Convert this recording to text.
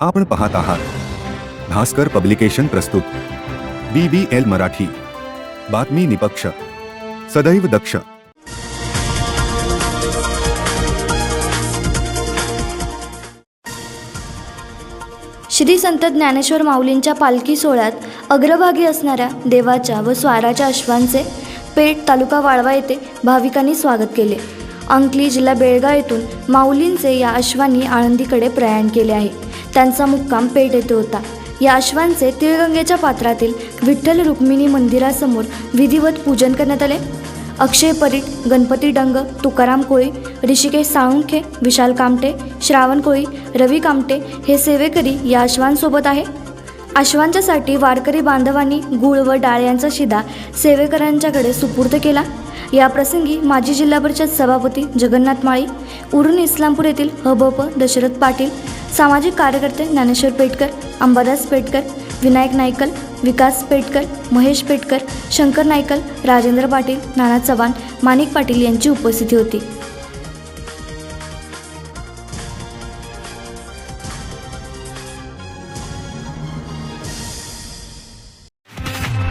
आपण पाहत आहात. भास्कर पब्लिकेशन प्रस्तुत. B B L Marathi. बातमी निपक्ष. सदैव दक्ष. श्री संत ज्ञानेश्वर माऊलींच्या पालखी सोहळ्यात अग्रभागी असणाऱ्या देवाच्या व स्वाराच्या अश्वांचे पेठ तालुका वाळवा येथे भाविकांनी स्वागत केले. अंकली जिल्हा बेळगाव येथून माऊलींचे या अश्वांनी आळंदीकडे प्रयाण केले आहे. त्यांचा मुक्काम पेठ येथे होता. या अश्वांचे तिळगंगेच्या पात्रातील विठ्ठल रुक्मिणी मंदिरासमोर विधिवत पूजन करण्यात आले. अक्षय परीट गणपती डंग तुकाराम कोळी ऋषिकेश साळुंखे विशाल कामटे श्रावण कोळी रवी कामटे हे सेवेकरी या अश्वांसोबत आहे. अश्वांच्यासाठी वारकरी बांधवांनी गुळ व डाळ यांचा शिदा सेवेकरांच्याकडे सुपूर्द केला. या प्रसंगी माजी जिल्हा परिषद सभापती जगन्नाथ माळी उरून इस्लामपूर येथील हबप दशरथ पाटील सामाजिक कार्यकर्ते ज्ञानेश्वर पेटकर अंबादास पेटकर विनायक नायकल विकास पेटकर महेश पेटकर शंकर नायकल राजेंद्र पाटील नाना चव्हाण माणिक पाटील यांची उपस्थिती होती.